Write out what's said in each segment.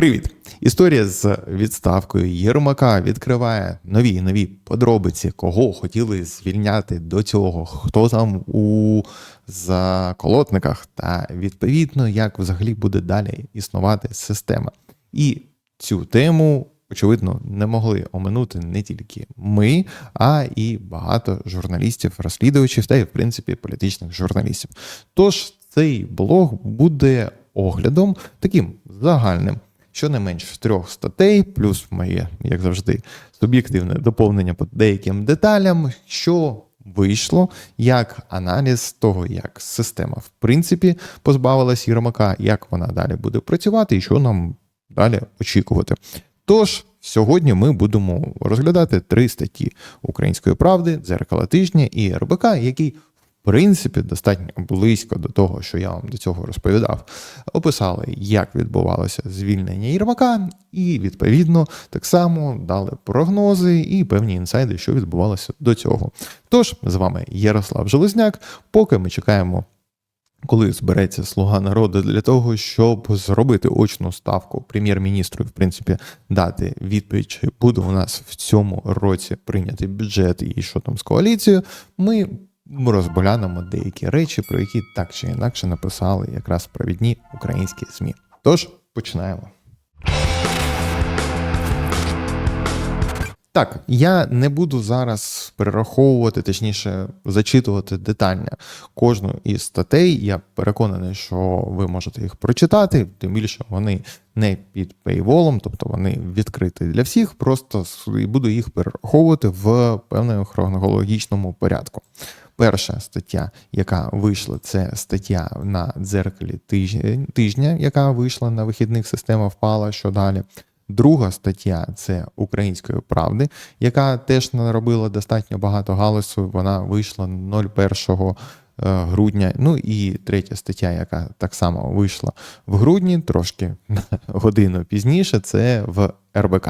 Привіт! Історія з відставкою Єрмака відкриває нові нові подробиці, кого хотіли звільняти до цього, хто там у заколотниках, та відповідно, як взагалі буде далі існувати система. І цю тему, очевидно, не могли оминути не тільки ми, а і багато журналістів, розслідувачів та й, в принципі, політичних журналістів. Тож цей блог буде оглядом таким загальним щонайменш трьох статей, плюс моє, як завжди, суб'єктивне доповнення по деяким деталям, що вийшло як аналіз того, як система в принципі позбавилась Єрмака, як вона далі буде працювати і що нам далі очікувати. Тож. Сьогодні ми будемо розглядати три статті Української правди, дзеркала тижня і РБК, які принципі, достатньо близько до того, що я вам до цього розповідав, описали, як відбувалося звільнення Єрмака, і відповідно так само дали прогнози і певні інсайди, що відбувалося до цього. Тож з вами Ярослав Железняк. Поки ми чекаємо. Коли збереться слуга народу для того, щоб зробити очну ставку прем'єр-міністру, в принципі, дати відповідь, чи буде у нас в цьому році прийнятий бюджет і що там з коаліцією, ми розглянемо деякі речі, про які так чи інакше написали якраз провідні українські СМІ. Тож починаємо. Так, я не буду зараз перераховувати, точніше, зачитувати детально кожну із статей. Я переконаний, що ви можете їх прочитати, тим більше вони не під пейволом, тобто вони відкриті для всіх. Просто буду їх перераховувати в певному хронологічному порядку. Перша стаття, яка вийшла, це стаття на дзеркалі тижня, яка вийшла на вихідних система впала. Що далі? Друга стаття це Української правди, яка теж наробила достатньо багато галасу. Вона вийшла 01 е, грудня. Ну і третя стаття, яка так само вийшла в грудні, трошки годину пізніше, це в РБК.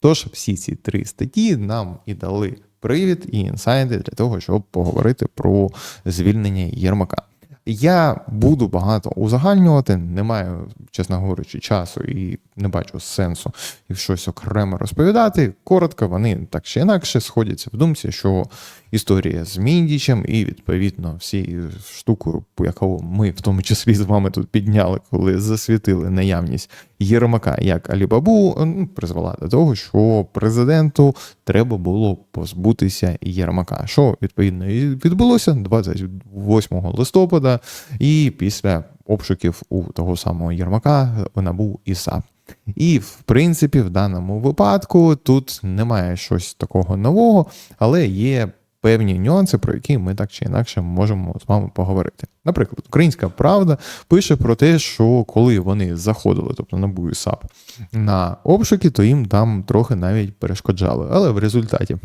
Тож всі ці три статті нам і дали привід і інсайди для того, щоб поговорити про звільнення Єрмака. Я буду багато узагальнювати, не маю, чесно говорячи, часу і не бачу сенсу і щось окремо розповідати. Коротко, вони так чи інакше сходяться в думці, що історія з Міндічем і, відповідно, всією штукою, яку ми в тому числі з вами тут підняли, коли засвітили наявність Єрмака як Алібабу, ну, призвела до того, що президенту треба було позбутися Єрмака, що відповідно і відбулося. 28 листопада, і після обшуків у того самого Єрмака набув і САП. І, в принципі, в даному випадку тут немає щось такого нового, але є певні нюанси, про які ми так чи інакше можемо з вами поговорити. Наприклад, Українська Правда пише про те, що коли вони заходили, тобто на і САП, на обшуки, то їм там трохи навіть перешкоджали. Але в результаті.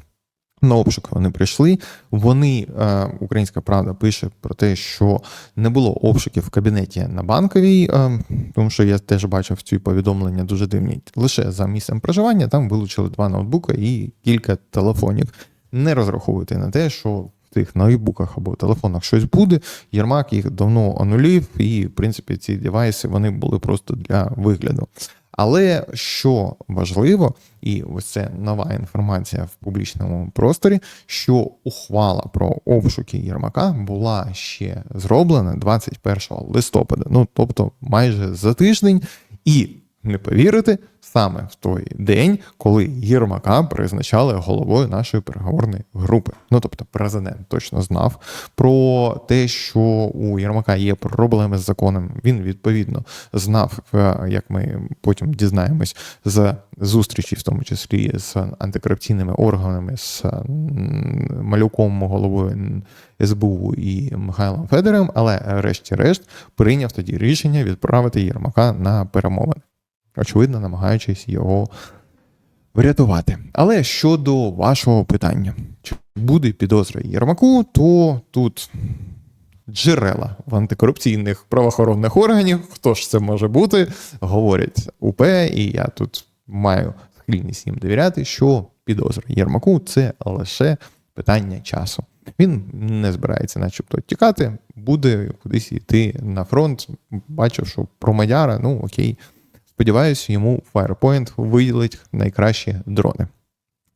На обшук вони прийшли. Вони, е, Українська Правда, пише про те, що не було обшуків в кабінеті на банковій, е, тому що я теж бачив ці повідомлення дуже дивні. Лише за місцем проживання там вилучили два ноутбуки і кілька телефонів не розраховуйте на те, що в тих ноутбуках або телефонах щось буде. Єрмак їх давно онулів, і, в принципі, ці девайси вони були просто для вигляду. Але що важливо, і ось це нова інформація в публічному просторі, що ухвала про обшуки Єрмака була ще зроблена 21 листопада, ну тобто майже за тиждень, і не повірите, саме в той день, коли Єрмака призначали головою нашої переговорної групи. Ну тобто, президент точно знав про те, що у Єрмака є проблеми з законом. Він відповідно знав, е, як ми потім дізнаємось, з зустрічі, в тому числі з антикорупційними органами, з малюком головою СБУ і Михайлом Федорем, але решті-решт прийняв тоді рішення відправити Єрмака на перемовини очевидно, намагаючись його врятувати. Але щодо вашого питання, чи буде підозра Єрмаку, то тут джерела в антикорупційних правоохоронних органів, хто ж це може бути, говорять УП, і я тут маю схильність їм довіряти, що підозра Єрмаку це лише питання часу. Він не збирається, начебто, тікати, буде кудись йти на фронт. Бачив, що про Мадяра, ну окей, Сподіваюсь, йому Firepoint виділить найкращі дрони.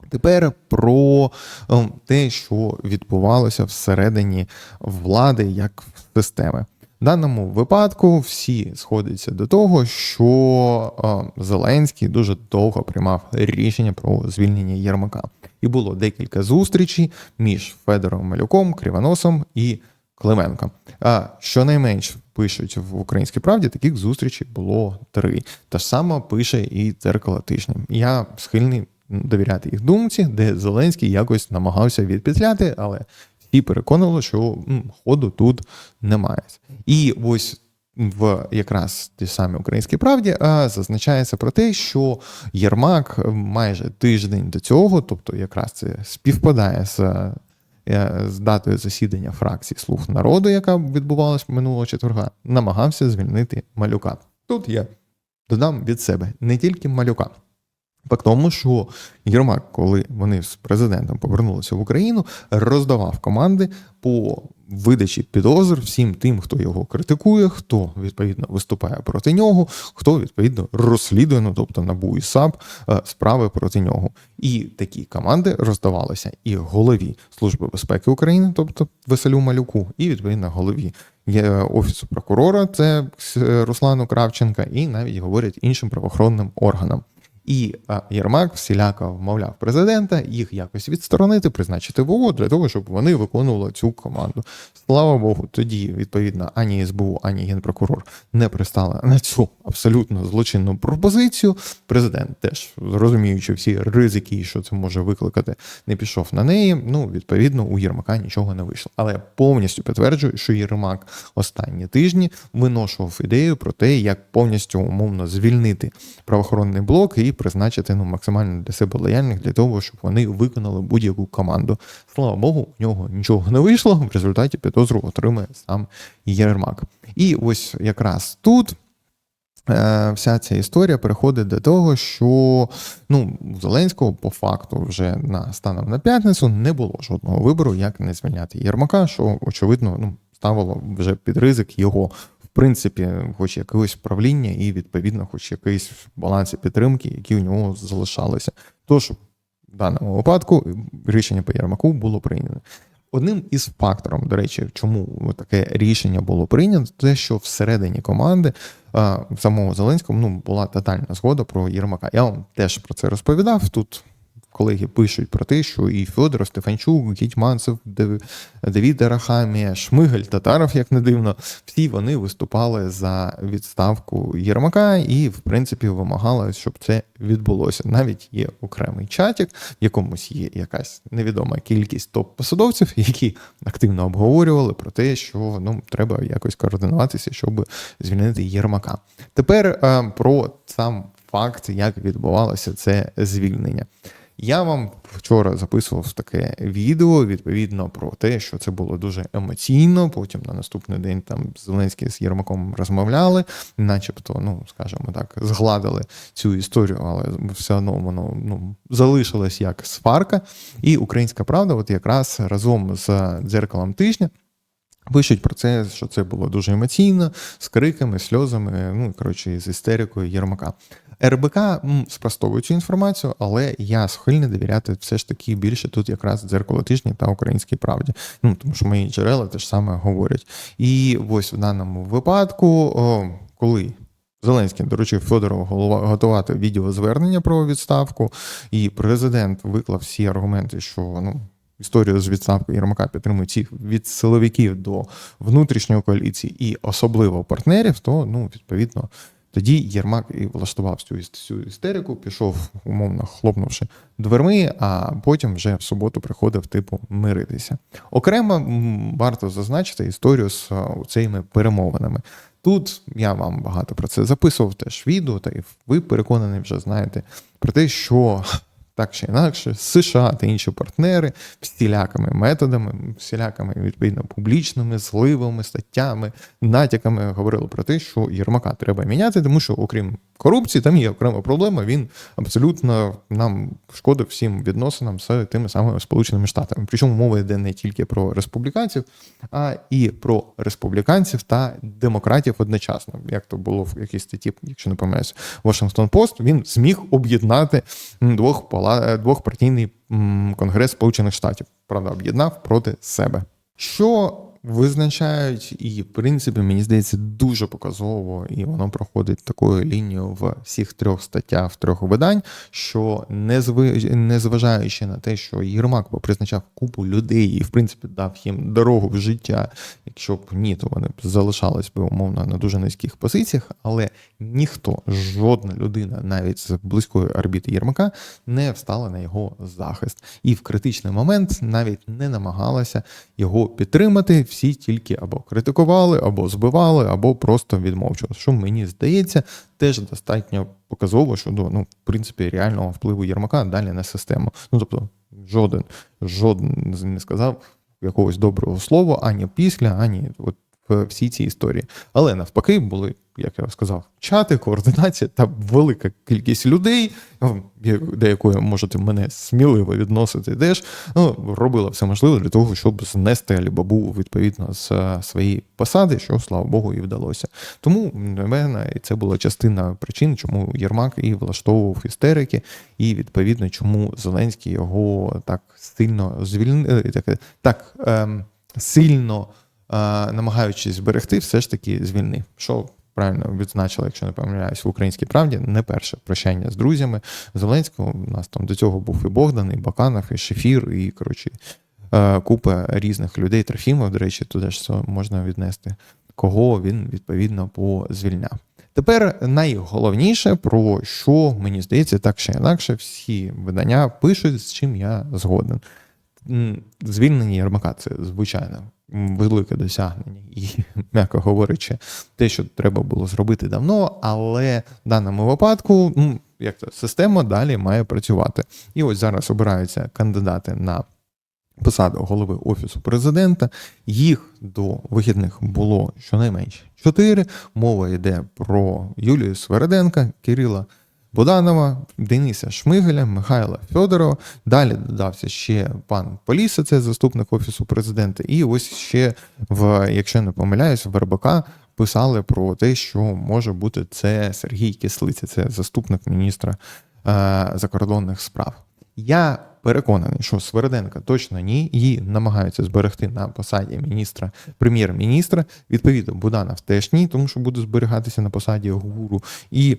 Тепер про е, те, що відбувалося всередині влади як системи. В даному випадку всі сходяться до того, що е, Зеленський дуже довго приймав рішення про звільнення Єрмака. І було декілька зустрічей між Федором Малюком, Кривоносом і Клименком. А щонайменш пишуть в українській правді, таких зустрічей було три. Та ж саме пише і дзеркало тижня. Я схильний довіряти їх думці, де Зеленський якось намагався відпетляти, але всі переконували, що м, ходу тут немає. І ось в якраз тій самій українській правді а, зазначається про те, що Єрмак майже тиждень до цього, тобто якраз це співпадає з. З датою засідання фракції Слуг народу, яка відбувалась минулого четверга, намагався звільнити малюка. Тут я додам від себе не тільки малюка. Так тому, що Єрмак, коли вони з президентом повернулися в Україну, роздавав команди по видачі підозр всім тим, хто його критикує, хто відповідно виступає проти нього, хто відповідно розслідує, ну тобто НАБУ і САП е, справи проти нього. І такі команди роздавалися і голові Служби безпеки України, тобто Веселю Малюку, і відповідно голові є офісу прокурора, це е, Руслану Кравченка, і навіть говорять іншим правоохоронним органам. І Єрмак всіляко вмовляв президента їх якось відсторонити, призначити ВО для того, щоб вони виконували цю команду. Слава Богу, тоді відповідно ані СБУ, ані генпрокурор не пристали на цю абсолютно злочинну пропозицію. Президент теж розуміючи всі ризики, що це може викликати, не пішов на неї. Ну відповідно у Єрмака нічого не вийшло. Але я повністю підтверджую, що Єрмак останні тижні виношував ідею про те, як повністю умовно звільнити правоохоронний блок і призначити ну максимально для себе лояльних для того, щоб вони виконали будь-яку команду. Слава Богу, у нього нічого не вийшло. В результаті підозру отримує сам Єрмак. І ось якраз тут. е, Вся ця історія переходить до того, що ну Зеленського по факту вже на станом на п'ятницю не було жодного вибору, як не звільняти Єрмака, що очевидно ну ставило вже під ризик його принципі, хоч якогось правління і відповідно, хоч якийсь баланс підтримки, які у нього залишалися. Тож в даному випадку рішення по Єрмаку було прийнято. Одним із факторів, до речі, чому таке рішення було прийнято, те, що всередині команди самого Зеленського ну, була тотальна згода про Єрмака. Я вам теж про це розповідав. Тут колеги пишуть про те, що і Федоров, Стефанчук, Гетьманцев, Давід Арахамія, Шмигель, Татаров, як не дивно, всі вони виступали за відставку Єрмака і, в принципі, вимагали, щоб це відбулося. Навіть є окремий чатик, в якомусь є якась невідома кількість топ-посадовців, які активно обговорювали про те, що ну треба якось координуватися, щоб звільнити Єрмака. Тепер е, про сам факт, як відбувалося це звільнення. Я вам вчора записував таке відео відповідно про те, що це було дуже емоційно. Потім на наступний день там Зеленський з Єрмаком розмовляли, начебто, ну скажімо так, згладили цю історію, але все одно воно ну залишилось як сварка. І Українська правда, от якраз разом з дзеркалом тижня. Пишуть про це, що це було дуже емоційно, з криками, сльозами, ну коротше, з істерикою Єрмака. РБК спростовує цю інформацію, але я схильний довіряти все ж таки більше тут якраз дзеркало тижні та українській правді. Ну тому що мої джерела теж саме говорять. І ось в даному випадку, о, коли Зеленський доручив Федорову готувати відеозвернення про відставку, і президент виклав всі аргументи, що ну. Історію з відставкою Єрмака підтримують всіх від силовиків до внутрішньої коаліції і особливо партнерів, то ну відповідно тоді Єрмак і влаштував цю, цю істерику, пішов, умовно хлопнувши дверми, а потім вже в суботу приходив, типу, миритися. Окремо варто зазначити історію з цими перемовинами. Тут я вам багато про це записував, теж відео, та і ви переконані вже знаєте про те, що так чи інакше, США та інші партнери всілякими методами, всілякими відповідно публічними зливами, статтями, натяками говорили про те, що Єрмака треба міняти, тому що, окрім корупції, там є окрема проблема. Він абсолютно нам шкодив всім відносинам з тими самими Сполученими Штатами. Причому мова йде не тільки про республіканців, а і про республіканців та демократів одночасно. Як то було в якійсь статті, якщо не помиляюсь, Washington Post, він зміг об'єднати двох пала двохпартійний конгрес Сполучених Штатів. Правда, об'єднав проти себе. Що визначають, і в принципі, мені здається, дуже показово, і воно проходить такою лінією в всіх трьох статтях трьох видань, що незважаючи на те, що Єрмак попризначав купу людей і, в принципі, дав їм дорогу в життя, якщо б ні, то вони б залишались би умовно на дуже низьких позиціях, але ніхто, жодна людина, навіть з близької орбіти Єрмака, не встала на його захист. І в критичний момент навіть не намагалася його підтримати всі тільки або критикували, або збивали, або просто відмовчували. Що мені здається, теж достатньо показово щодо ну, в принципі реального впливу Єрмака далі на систему. Ну тобто, жоден, жоден не сказав якогось доброго слова ані після, ані от в всій цій історії. Але навпаки, були, як я сказав, чати, координація та велика кількість людей, ну, до якої можете мене сміливо відносити, теж ну, робила все можливе для того, щоб знести Алібабу відповідно з своєї посади, що слава Богу, і вдалося. Тому для мене і це була частина причин, чому Єрмак і влаштовував істерики, і відповідно, чому Зеленський його так сильно звільнив, так, так ем, сильно намагаючись зберегти, все ж таки звільнив. Що правильно відзначили, якщо не помиляюсь, в українській правді не перше прощання з друзями Зеленського. У нас там до цього був і Богдан, і Баканов, і Шефір, і коротше купа різних людей. Трофімов, до речі, туди ж можна віднести, кого він відповідно позвільняв. Тепер найголовніше, про що мені здається, так чи інакше, всі видання пишуть, з чим я згоден. Звільнення Єрмака це звичайно велике досягнення, і, м'яко говорячи, те, що треба було зробити давно, але в даному випадку, ну, як то система далі має працювати. І ось зараз обираються кандидати на посаду голови Офісу президента. Їх до вихідних було щонайменше чотири. Мова йде про Юлію Свереденка, Кирила. Буданова, Дениса Шмигеля, Михайла Федорова. Далі додався ще пан Поліса, це заступник офісу президента. І ось ще в, якщо не помиляюсь, в РБК писали про те, що може бути це Сергій Кислиця, це заступник міністра е, закордонних справ. Я переконаний, що Свереденка точно ні, її намагаються зберегти на посаді міністра прем'єр-міністра. Відповідно, Буданов теж ні, тому що буде зберігатися на посаді гуру. І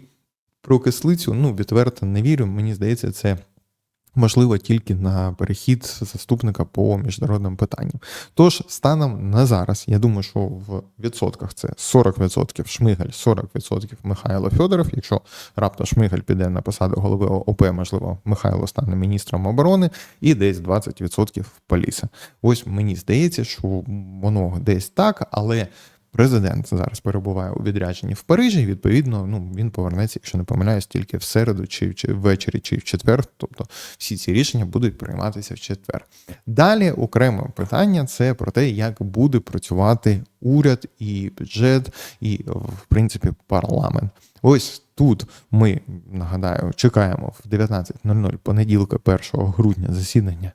про кислицю, ну, відверто не вірю. Мені здається, це можливо тільки на перехід заступника по міжнародним питанням. Тож, станом на зараз, я думаю, що в відсотках це 40% Шмигаль, 40% Михайло Федоров. Якщо раптом Шмигаль піде на посаду голови ОП, можливо, Михайло стане міністром оборони, і десь 20% Поліса. Ось мені здається, що воно десь так, але. Президент зараз перебуває у відрядженні в Парижі. Відповідно, ну він повернеться, якщо не помиляюсь, тільки в середу, чи, чи ввечері, чи в четвер. Тобто всі ці рішення будуть прийматися в четвер. Далі окреме питання це про те, як буде працювати уряд і бюджет, і в принципі парламент. Ось тут ми нагадаю чекаємо в 19.00 понеділка, 1 грудня засідання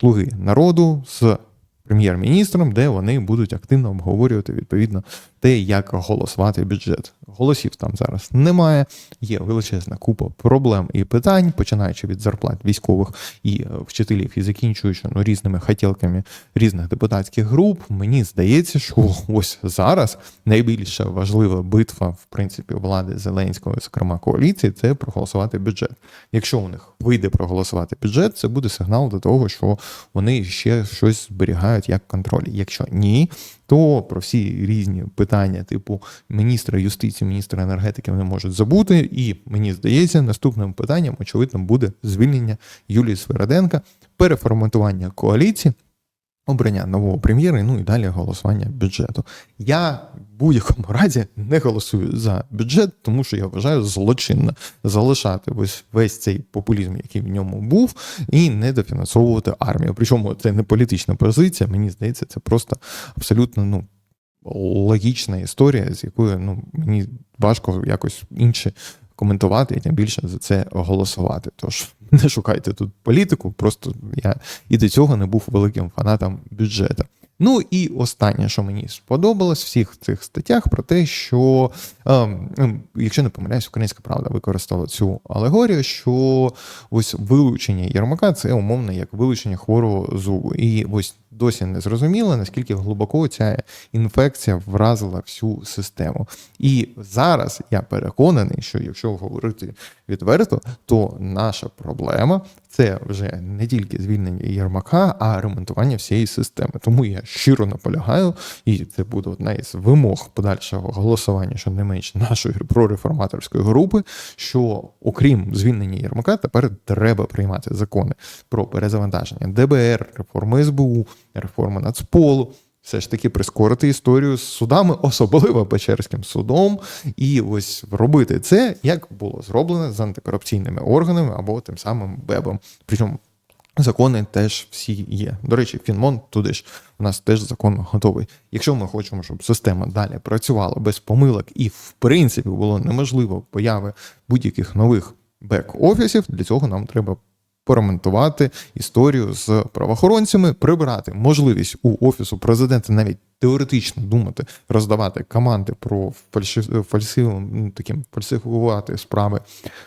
слуги народу з прем'єр-міністром, де вони будуть активно обговорювати відповідно те, як голосувати бюджет. Голосів там зараз немає. Є величезна купа проблем і питань, починаючи від зарплат військових і е, вчителів, і закінчуючи ну, різними хотілками різних депутатських груп. Мені здається, що ось зараз найбільша важлива битва в принципі влади Зеленського, зокрема коаліції, це проголосувати бюджет. Якщо у них вийде проголосувати бюджет, це буде сигнал до того, що вони ще щось зберігають як контроль. Якщо ні, то про всі різні питання, типу міністра юстиції, міністра енергетики, вони можуть забути. І мені здається, наступним питанням, очевидно, буде звільнення Юлії Свереденка, переформатування коаліції. Обрання нового прем'єра, ну і далі голосування бюджету. Я в будь-якому разі не голосую за бюджет, тому що я вважаю злочинно залишати весь, весь цей популізм, який в ньому був, і не дофінансовувати армію. Причому це не політична позиція, мені здається, це просто абсолютно ну. Логічна історія, з якою ну мені важко якось інше коментувати і тим більше за це голосувати. Тож не шукайте тут політику, просто я і до цього не був великим фанатом бюджету. Ну і останнє, що мені сподобалось в всіх цих статтях, про те, що ем, якщо не помиляюсь, українська правда використала цю алегорію, що ось вилучення Єрмака це умовно як вилучення хворого зубу. І ось досі не зрозуміло, наскільки глибоко ця інфекція вразила всю систему. І зараз я переконаний, що якщо говорити відверто, то наша проблема це вже не тільки звільнення Єрмака, а ремонтування всієї системи. Тому я щиро наполягаю, і це буде одна із вимог подальшого голосування, що не менш нашої прореформаторської групи. Що окрім звільнення Єрмака, тепер треба приймати закони про перезавантаження ДБР, реформи СБУ, реформи Нацполу. Все ж таки прискорити історію з судами, особливо Печерським судом, і ось робити це, як було зроблено з антикорупційними органами або тим самим БЕБом. Причому закони теж всі є. До речі, Фінмон туди ж у нас теж закон готовий. Якщо ми хочемо, щоб система далі працювала без помилок, і в принципі було неможливо появи будь-яких нових бек-офісів, для цього нам треба поремонтувати історію з правоохоронцями, прибрати можливість у офісу президента навіть теоретично думати, роздавати команди про фальсив, ну, таким фальсифікувати справи,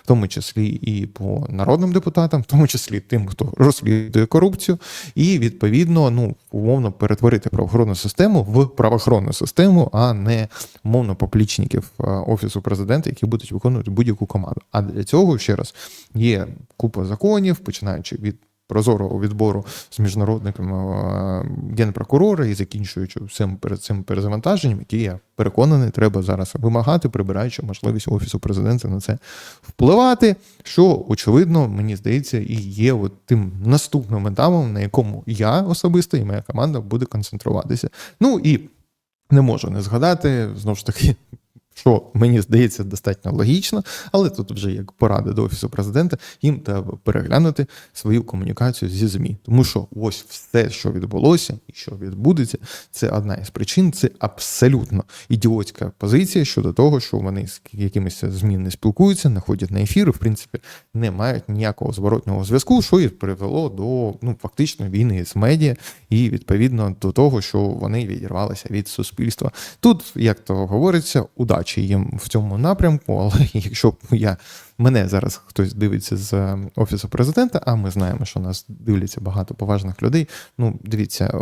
в тому числі і по народним депутатам, в тому числі тим, хто розслідує корупцію, і відповідно ну умовно перетворити правоохоронну систему в правоохоронну систему, а не умовно поплічників е, офісу президента, які будуть виконувати будь-яку команду. А для цього ще раз є купа законів, починаючи від прозорого відбору з міжнародниками е, генпрокурора і закінчуючи всім перед цим перезавантаженням, які я переконаний, треба зараз вимагати, прибираючи можливість офісу президента на це впливати. Що очевидно, мені здається, і є от тим наступним етапом, на якому я особисто і моя команда буде концентруватися. Ну і не можу не згадати знову ж таки що мені здається достатньо логічно, але тут вже як порада до офісу президента, їм треба переглянути свою комунікацію зі змі, тому що ось все, що відбулося і що відбудеться, це одна із причин. Це абсолютно ідіотська позиція щодо того, що вони з якимись змін не спілкуються, не ходять на ефір, в принципі, не мають ніякого зворотнього зв'язку, що і привело до ну фактично війни з медіа, і відповідно до того, що вони відірвалися від суспільства. Тут як то говориться, удачі удачі їм в цьому напрямку. Але якщо я мене зараз хтось дивиться з ем, офісу президента, а ми знаємо, що нас дивляться багато поважних людей. Ну, дивіться,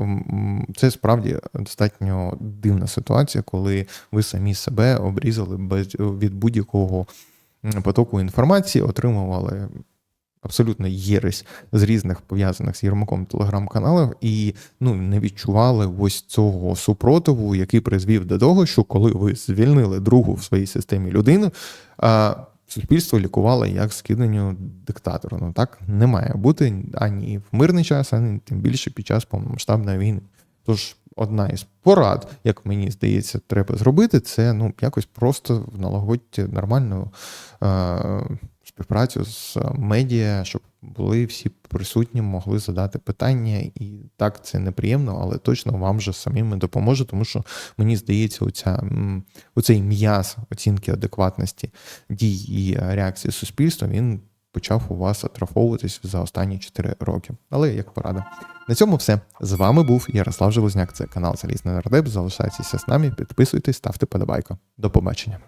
це справді достатньо дивна ситуація, коли ви самі себе обрізали без від будь-якого потоку інформації, отримували абсолютно єресь з різних пов'язаних з Єрмаком телеграм-каналів, і ну не відчували ось цього супротиву, який призвів до того, що коли ви звільнили другу в своїй системі людину, суспільство лікувало як скидання диктатору. Ну так не має бути ані в мирний час, ані тим більше під час повномасштабної війни. Тож. Одна із порад, як мені здається, треба зробити, це ну якось просто налагодити нормальну е, співпрацю з медіа, щоб були всі присутні, могли задати питання. І так це неприємно, але точно вам же самим допоможе, тому що мені здається, оця, оцей м'яз оцінки адекватності дій і реакції суспільства він почав у вас атрофовуватись за останні 4 роки. Але як порада. На цьому все. З вами був Ярослав Железняк. Це канал Залізний Нардеп. Залишайтеся з нами, підписуйтесь, ставте подобайку. До побачення.